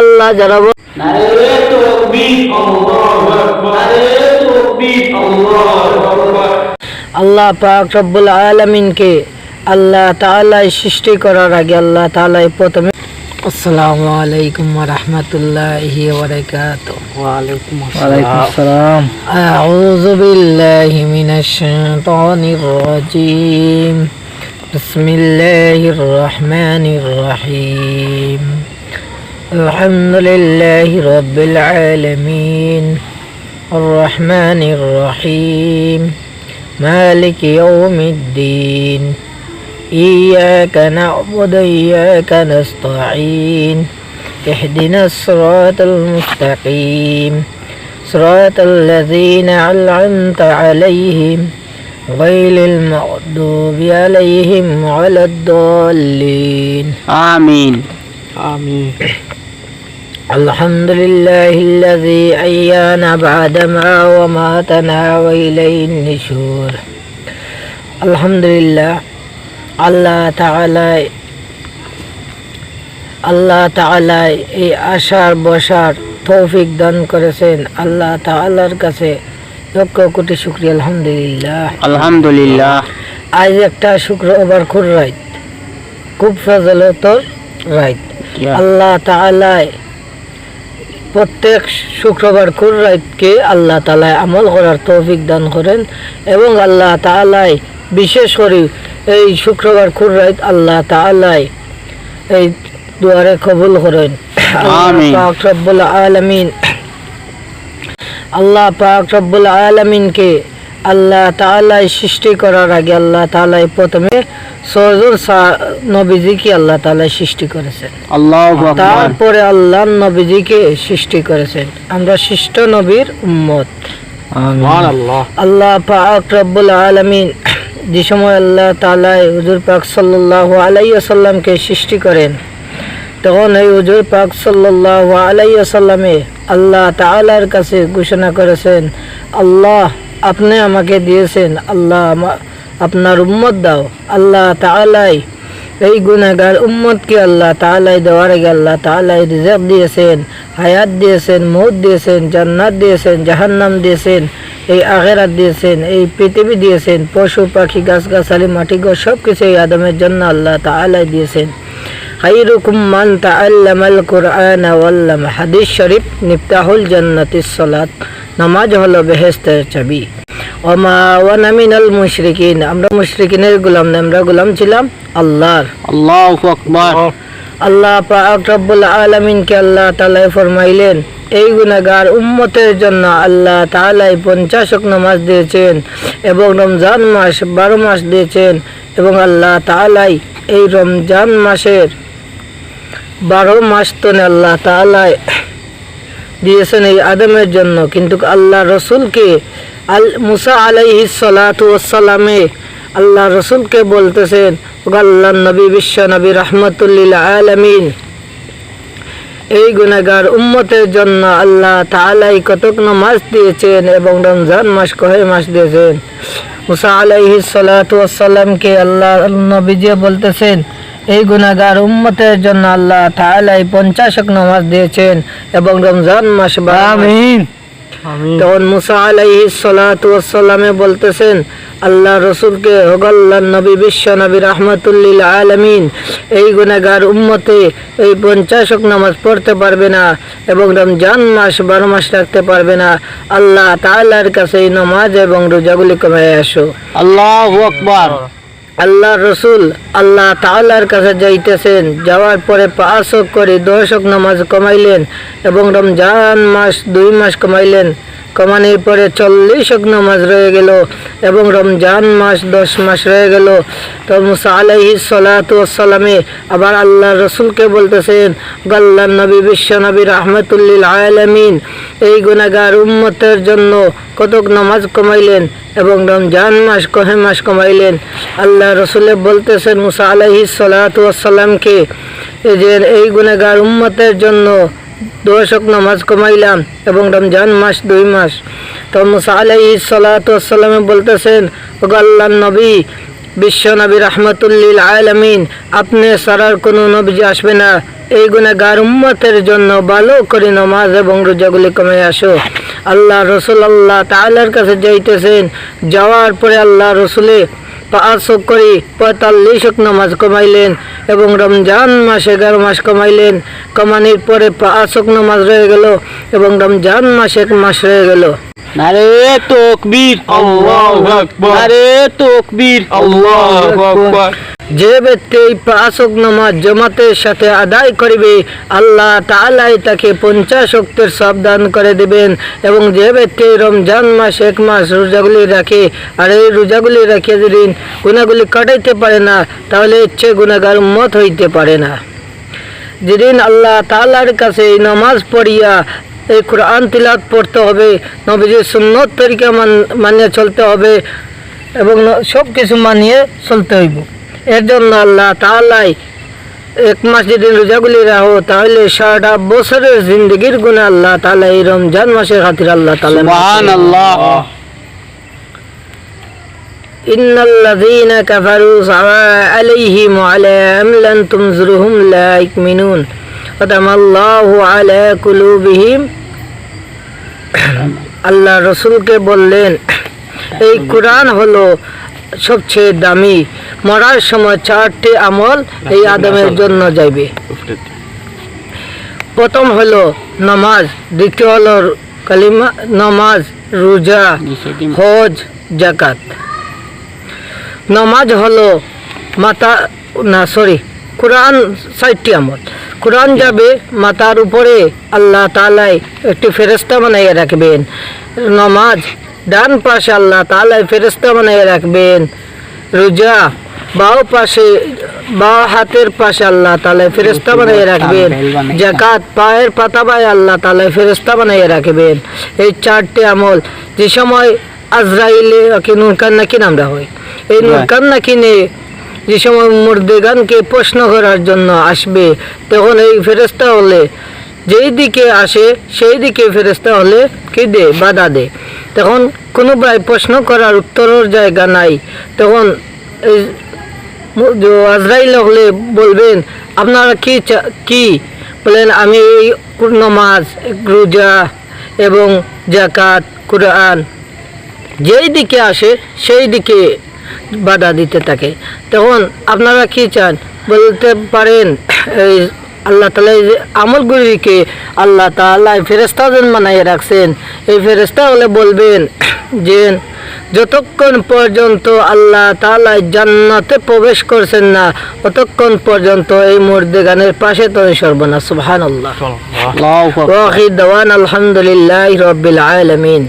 আল্লাহ জানাব। পাক রব্বুল আলমিনকে আল্লাহ তালাই সৃষ্টি করার আগে আল্লাহ তালাই প্রথমে আসসালামু আলাইকুম রহমতুল্লাহি ওয়ালাইকুম আউযু বিল্লাহি মিনাশ শাইতানির রাজিম। بسم الله الرحمن الرحيم. الحمد لله رب العالمين. الرحمن الرحيم. مالك يوم الدين. إياك نعبد إياك نستعين. اهدنا الصراط المستقيم. صراط الذين أنعمت عليهم. غير المغضوب عليهم ولا الضالين আমিন آمين الحمد لله الذي أحيانا بعدما وماتنا وإليه النشور الحمد لله আল্লাহ তাআলা আল্লাহ তাআলা এই আশার বসার তৌফিক দান করেছেন আল্লাহ তাআলার কাছে লক্ষ কোটি শুক্রিয়া আলহামদুলিল্লাহ। আলহামদুলিল্লাহ। আজ একটা শুক্রবার খুর রাইত। খুব ফজলতর রাইত। আল্লাহ প্রত্যেক শুক্রবার খুর রাইতকে আল্লাহ তাআলাই আমল করার তৌফিক দান করেন এবং আল্লাহ তাআলাই বিশেষ করে এই শুক্রবার খুর রাইত আল্লাহ তাআলাই এই দুয়ারে কবুল করেন। আমিন। আলামিন আল্লাহ পাক রব্বুল আলামিনকে আল্লাহ তাআলাই সৃষ্টি করার আগে আল্লাহ তাআলাই প্রথমে সরজুর নবীজিকে আল্লাহ তাআলাই সৃষ্টি করেছেন। আল্লাহু তারপরে আল্লাহ নবীজিকে সৃষ্টি করেছেন। আমরা সৃষ্ট নবীর উম্মত। আল্লাহ পাক রব্বুল আলামিন যে সময় আল্লাহ তাআলাই হুজুর পাক সাল্লাল্লাহু আলাইহি ওয়াসাল্লামকে সৃষ্টি করেন তখন এই হুজুর পাক সাল্লাল্লাহু আলাইহি ওয়াসাল্লামে আল্লাহ তাআলার কাছে ঘোষণা করেছেন, আল্লাহ আপনি আমাকে দিয়েছেন, আল্লাহ আপনার উম্মত দাও। আল্লাহ তাআলাই এই গুনাহগার উম্মতকে আল্লাহ তাআলাই দেওয়ার আগে আল্লাহ তাআলাই রিজার্ভ দিয়েছেন, হায়াত দিয়েছেন মৌত দিয়েছেন, জান্নাত দিয়েছেন, জাহান্নাম দিয়েছেন, এই আখেরাত দিয়েছেন, এই পৃথিবী দিয়েছেন, পশু পাখি, গাছগাছালি, মাটি ঘর সব কিছু এই আদমের জন্য আল্লাহ তাআলাই দিয়েছেন। খাইরুকুম মান তাআল্লামাল কুরআন ওয়াল্লাম। হাদিস শরীফ নিফতাহুল জান্নাতিস সালাত। নামাজ হলো বেহেশতের চাবি। ওমা ওয়ানা মিনাল মুশরিকিন। আমরা মুশরিকিনের গোলাম না আমরা গোলাম ছিলাম আল্লাহর। আল্লাহু আকবার। আল্লাহ পাক রব্বুল আলামিনকে আল্লাহ তাআলা ফরমাইলেন এই গুনাহগার উম্মতের জন্য আল্লাহ তাআলাই পঞ্চাশক নামাজ দিয়েছেন এবং রমজান মাস বারো মাস দিয়েছেন এবং আল্লাহ তাআলাই এই রমজান মাসের বারো মাস তো আল্লাহ তাআলাই দিয়েছেন এই আদমের জন্য। কিন্তু আল্লাহ রসুলকে আল মুসা আলাইহি সালাতু ওয়াসসালামে আল্লাহ রসুলকে বলতেছেন "ও আল্লাহ নবী, বিশ্ব নবী রহমতুল্লিল আলামিন। এই গুনাহগার উম্মতের জন্য আল্লাহ তাআলাই কতক নামাজ দিয়েছেন এবং রমজান মাস কয় মাস দিয়েছেন? মুসা আলাইহি সালাতু ওয়াসসালামকে আল্লাহ নবীজি বলতেছেন, এই গুণাগার উম্মতের জন্য আল্লাহ তাহলে পঞ্চাশক নামাজ দিয়েছেন এবং রমজান মাস আমিন। তখন মুসা আলাইহি সালাতু ওয়াসসালামে বলতেছেন আল্লাহ রসুলকে হগাল্লাহ নবী বিশ্ব নবী রহমতুল্লিল আলামিন এই গুনাহগার উম্মতে এই পঞ্চাশক নামাজ পড়তে পারবে না এবং রমজান মাস বারো মাস রাখতে পারবে না। আল্লাহ তাআলার কাছে এই নামাজ এবং রোজাগুলি কমে আসো। আল্লাহু আকবার। আল্লাহ রসুল আল্লাহ তাআলার কাছে যাইতেছেন, যাওয়ার পরে পাঁচ করে দশক নামাজ কমাইলেন এবং রমজান মাস দুই মাস কমাইলেন। কমানোর পরে চল্লিশ চল্লিশক নামাজ রয়ে গেল এবং রমজান মাস দশ মাস রয়ে গেল। তো মুসা আলাইহি সালামে আবার আল্লাহ রসুলকে বলতেছেন গাল্লাহ নবী, বিশ্ব নবী, রহমতুল্লিল আলামিন। এই গুনাগার উম্মতের জন্য কতক নামাজ কমাইলেন এবং রমজান মাস কহে মাস কমাইলেন। আল্লাহ রসুলে বলতেছেন, মুসা আলাইহি সালাতামকে যে এই গুনাগার উম্মতের জন্য দশক নামাজ কমাইলাম এবং রমজান মাস দুই মাস। তো মুসা আলাইহি সালাতামে বলতেছেন, ওগো আল্লাহ নবী, বিশ্ব নবী রহমতুল্লিল আলমিন, আপনি সারার কোনো নবীজি আসবে না। এই গুণাগার উম্মতের জন্য ভালো করে নমাজ এবং রোজাগুলি কমে আসো। আল্লাহ রসুল আল্লাহ তাআলার কাছে যাইতেছেন। যাওয়ার পরে আল্লাহ রসুলে পাঁচ করি পঁয়তাল্লিশ নামাজ কমাইলেন এবং রমজান মাস এগারো মাস কমাইলেন। কমানির পরে পাঁচ নামাজ রয়ে গেল এবং রমজান মাস এক মাস রয়ে গেল। নারে তকবীর আল্লাহু আকবার। নারে তকবীর। আল্লাহু আকবার। যে ব্যক্তি এই পাঁচ নামাজ জমাতের সাথে আদায় করিবে, আল্লাহ তাআলাই তাকে পঞ্চাশ অক্তের সাবধান করে দিবেন। এবং যে ব্যক্তি রমজান মাস এক মাস রোজাগুলি রাখে, আর এই রোজাগুলি রাখে যেদিন গুণাগুলি কাটাইতে পারে না, তাহলে ইচ্ছে গুণাগার মত হইতে পারে না। যেদিন আল্লাহ তাআলার কাছে এই নামাজ পড়িয়া এই কোরআন তিলাত পড়তে হবে, নবীজির সুন্নত তরিকা মান, মানিয়ে চলতে হবে, এবং সব কিছু মানিয়ে চলতে হইব। এর জন্য আল্লাহ তাআলাই এক মাস যেদিন রোজাগুলি রাখো তাহলে সারাটা বছরের জিন্দগির গুণে আল্লাহ তাআলা এই রমজান মাসের খাতির আল্লাহ তাআলা সুবহানাল্লাহ إن الذين كفروا سواء عليهم وعلى أم لن تنذرهم لا يؤمنون ختم الله على قلوبهم আল্লাহ রসুলকে বললেন এই কোরআন হলো সবচেয়ে দামি মরার সময় চারটি আমল এই আদমের জন্য যাইবে। প্রথম হলো নামাজ দ্বিতীয় হলো কালিমা নামাজ রোজা হজ জাকাত নামাজ হলো মাতা না সরি কোরআন ষাটটি আমল। কোরআন যাবে মাতার উপরে আল্লাহ তালাই একটি ফেরেস্তা বানাইয়া রাখবেন। নামাজ ডান পাশে আল্লাহ তালাই ফেরেস্তা বানাইয়া রাখবেন। রোজা বাও পাশে বাও হাতের পাশে আল্লাহ তালাই ফেরেস্তা বানাইয়া রাখবেন। জাকাত পায়ের পাতা বায় আল্লাহ তালাই ফেরেস্তা বানাইয়া রাখবেন। এই চারটি আমল যে সময় আজরাইলে কি নুরকান্না কি নামরা হয়? এই নুরকান্না কিনে যে সময় মুর্দেগানকে প্রশ্ন করার জন্য আসবে তখন এই ফেরেস্তা হলে যেই দিকে আসে সেই দিকে ফেরেস্তা হলে কি দে? বাধা দে। তখন কোনো প্রায় প্রশ্ন করার উত্তরের জায়গা নাই। তখন এই আজরাইল হলে বলবেন, আপনারা কি কি? বলেন, আমি নামাজ, রোজা এবং জাকাত কোরআন যেই দিকে আসে, সেই দিকে বাধা দিতে থাকে। তখন আপনারা কি চান? বলতে পারেন, এই আল্লাহ তালা এই আমলগুলিকে আল্লাহ তালা ফেরেস্তাদের মানাইয়ে রাখছেন। এই ফেরেস্তা হলে বলবেন যে যতক্ষণ পর্যন্ত আল্লাহ তালা জান্নাতে প্রবেশ করছেন না ততক্ষণ পর্যন্ত এই মুর্দে গানের পাশে তনি সর্বনা সুহান আল্লাহ আলহামদুলিল্লাহ রবিল আলমিন।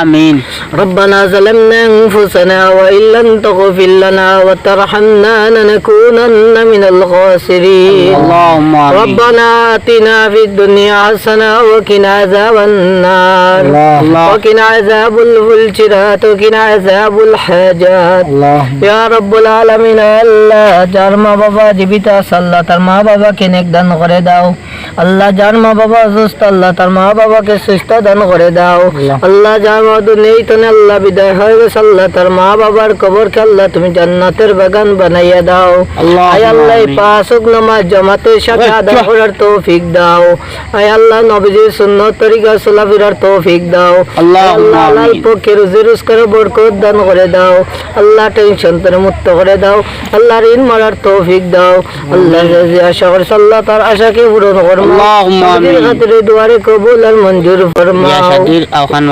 আমিন। ربنا ظلمنا أنفسنا وإن لم تغفر لنا وترحمنا لنكونن من الخاسرين اللهم آمين ربنا آتنا في الدنيا حسنة وقنا عذاب النار الله وقنا عذاب الفلجرات وقنا عذاب الحاجات الله ইয়া রব্বুল আলামিন আল্লাহ যার মা বাবা জীবিত আছে আল্লাহ তার মা বাবাকে নেক দান করে দাও আল্লাহ যার মা বাবা অসুস্থ আল্লাহ তার মা বাবাকে সুস্থ দান করে দাও আল্লাহ যার মধু নেই তো আল্লাহ বিদায় হয়ে গেছে আল্লাহ তার মা বাবার কবরকে আল্লাহ তুমি জান্নাতের বাগান বানাইয়া দাও। আয় আল্লাহ পাঁচক নামাজ জামাতের সাথে আদায় করার তৌফিক দাও। আয় আল্লাহ নবীজির সুন্নত তরিকা চলাফেরার তৌফিক দাও। আল্লাহ, আল্লাহ পক্ষে রুজি রোজগারে বরকত দান করে দাও। আল্লাহ টেনশন থেকে মুক্ত করে দাও। আল্লাহ ঋণ মারার তৌফিক দাও। আল্লাহ আশা করছে আল্লাহ তার আশাকে পূরণ আমিন। খাতিরে দুয়ারে কবুল আর মঞ্জুর ইয়া ফরমাও। শাদির আওখান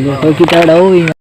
আমিন ইয়া রাব্বাল আলামিন